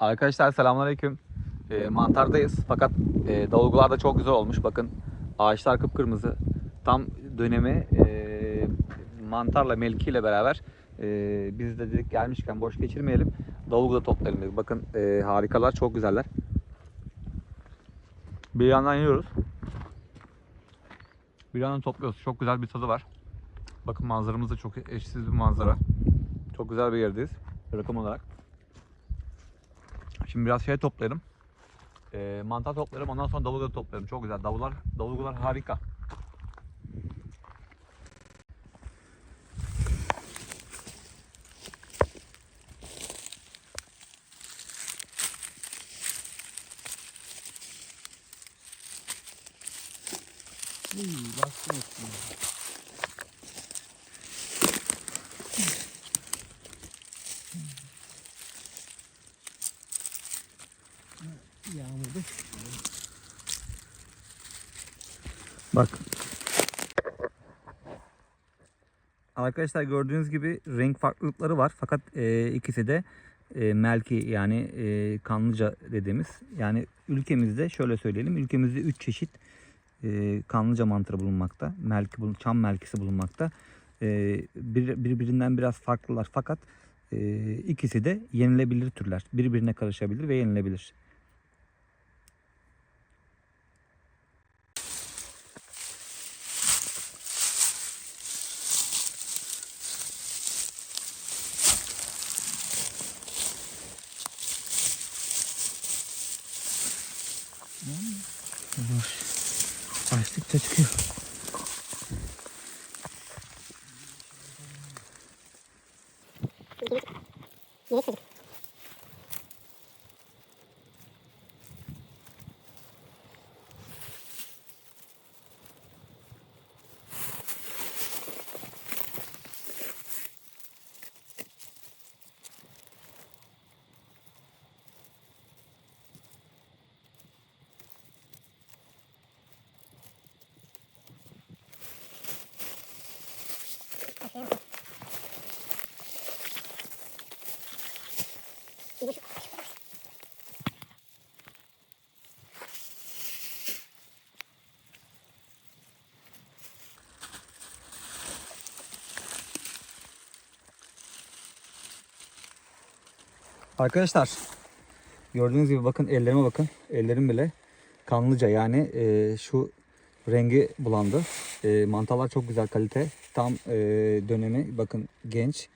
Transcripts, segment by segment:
Arkadaşlar selamünaleyküm. E, mantardayız fakat e, davulgular da çok güzel olmuş. Bakın ağaçlar kıpkırmızı. Tam dönemi e, mantarla melki ile beraber e, biz de dedik gelmişken boş geçirmeyelim. Davulgu da toplayalım dedik. Bakın e, harikalar çok güzeller. Bir yandan yiyoruz. Bir yandan topluyoruz. Çok güzel bir tadı var. Bakın manzaramız da çok eşsiz bir manzara. Çok güzel bir yerdeyiz. Rakım olarak. Şimdi biraz şey toplayalım. Ee, mantar toplarım ondan sonra davulları toplarım. Çok güzel. Davullar, davulgular harika. Yağmurda. Bak. Arkadaşlar gördüğünüz gibi renk farklılıkları var. Fakat e, ikisi de e, melki yani e, kanlıca dediğimiz. Yani ülkemizde şöyle söyleyelim. Ülkemizde 3 çeşit e, kanlıca mantarı bulunmakta. Melki, çam melkisi bulunmakta. E, bir, birbirinden biraz farklılar fakat e, ikisi de yenilebilir türler. Birbirine karışabilir ve yenilebilir. Ось тут тачки. Arkadaşlar gördüğünüz gibi bakın ellerime bakın. Ellerim bile kanlıca yani e, şu rengi bulandı. E, mantalar çok güzel kalite. Tam e, dönemi bakın genç.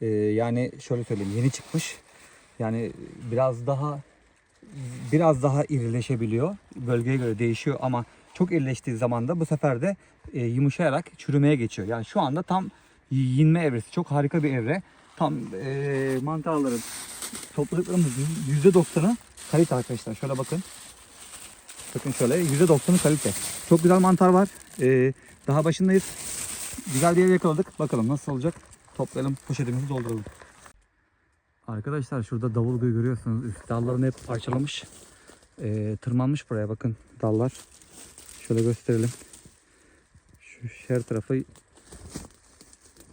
E, yani şöyle söyleyeyim yeni çıkmış. Yani biraz daha biraz daha irileşebiliyor. Bölgeye göre değişiyor ama çok irileştiği zaman da bu sefer de e, yumuşayarak çürümeye geçiyor. Yani şu anda tam yinme evresi. Çok harika bir evre. Tam e, mantarların topladıklarımızın %90'ı kalite arkadaşlar. Şöyle bakın. Bakın şöyle %90'ı kalite. Çok güzel mantar var. E, daha başındayız. Güzel bir yer yakaladık. Bakalım nasıl olacak. Toplayalım poşetimizi dolduralım. Arkadaşlar şurada davulguyu görüyorsunuz. Üst dallarını hep parçalamış. Ee, tırmanmış buraya bakın dallar. Şöyle gösterelim. Şu her tarafı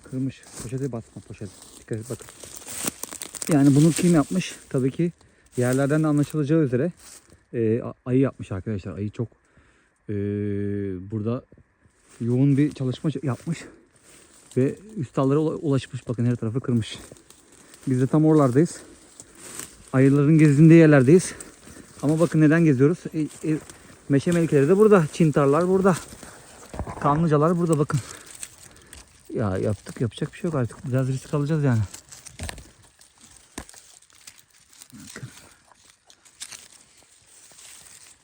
kırmış. Poşete basma poşet. Dikkat bakın. Yani bunu kim yapmış? Tabii ki yerlerden de anlaşılacağı üzere e, ayı yapmış arkadaşlar. Ayı çok e, burada yoğun bir çalışma yapmış. Ve üst ula- ulaşmış. Bakın her tarafı kırmış. Biz de tam oralardayız. Ayıların gezindiği yerlerdeyiz. Ama bakın neden geziyoruz? E, e, meşe melikeleri de burada. Çintarlar burada. Kanlıcalar burada bakın. Ya yaptık yapacak bir şey yok artık. Biraz risk alacağız yani.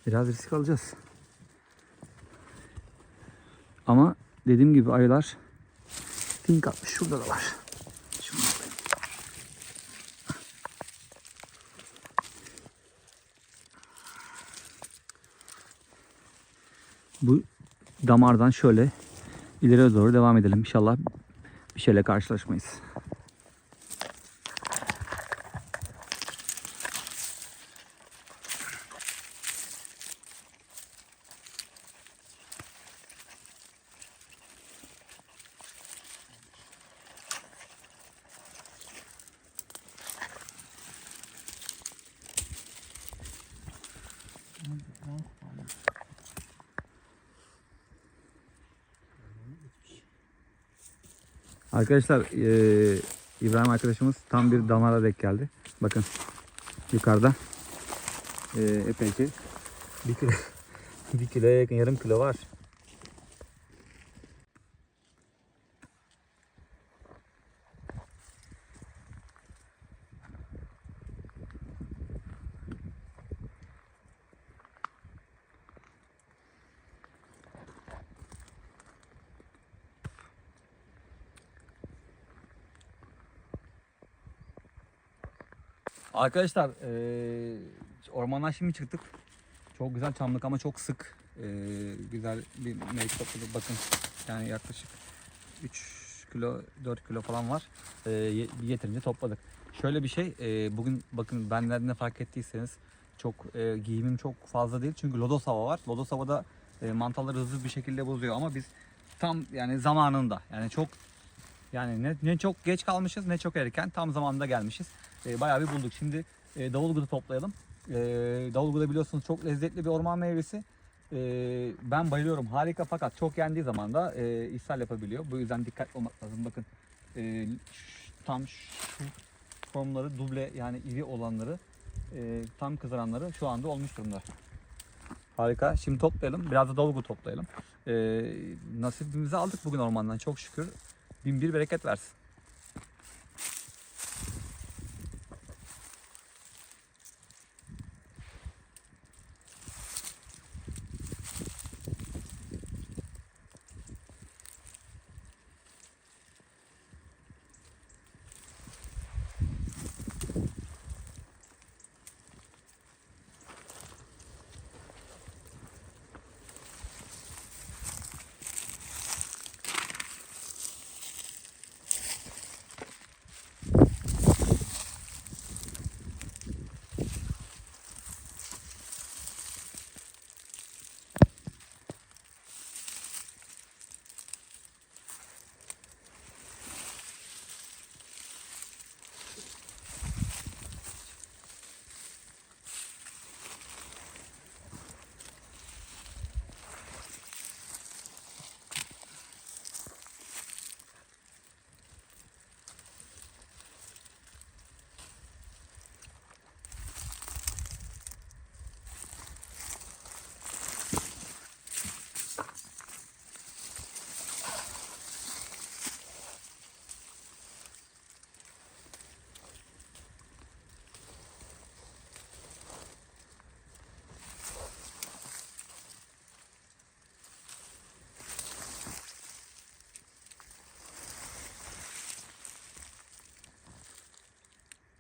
Biraz risk alacağız. Ama dediğim gibi ayılar pink atmış. Şurada da var. Bu damardan şöyle ileriye doğru devam edelim. İnşallah bir şeyle karşılaşmayız. Arkadaşlar eee, İbrahim arkadaşımız tam bir damara denk geldi. Bakın yukarıda eee epey ki bir kilo, bir kiloya yakın yarım kilo var. Arkadaşlar eee ormandan şimdi çıktık. Çok güzel çamlık ama çok sık. Eee, güzel bir meyve topladık. Bakın yani yaklaşık 3 kilo 4 kilo falan var. Ye- yeterince topladık. Şöyle bir şey eee, bugün bakın benden de fark ettiyseniz çok eee, giyimim çok fazla değil. Çünkü lodos hava var. Lodos havada eee, mantarları hızlı bir şekilde bozuyor ama biz tam yani zamanında yani çok yani ne, ne çok geç kalmışız ne çok erken tam zamanında gelmişiz. E, bayağı bir bulduk. Şimdi e, davulgudu toplayalım. E, davulgudu biliyorsunuz çok lezzetli bir orman meyvesi. E, ben bayılıyorum. Harika fakat çok yendiği zaman da e, ishal yapabiliyor. Bu yüzden dikkatli olmak lazım. Bakın e, ş- tam şu formları duble yani iri olanları e, tam kızaranları şu anda olmuş durumda. Harika. Şimdi toplayalım. Biraz da davulgu toplayalım. E, nasibimizi aldık bugün ormandan çok şükür. Bin bir bereket versin.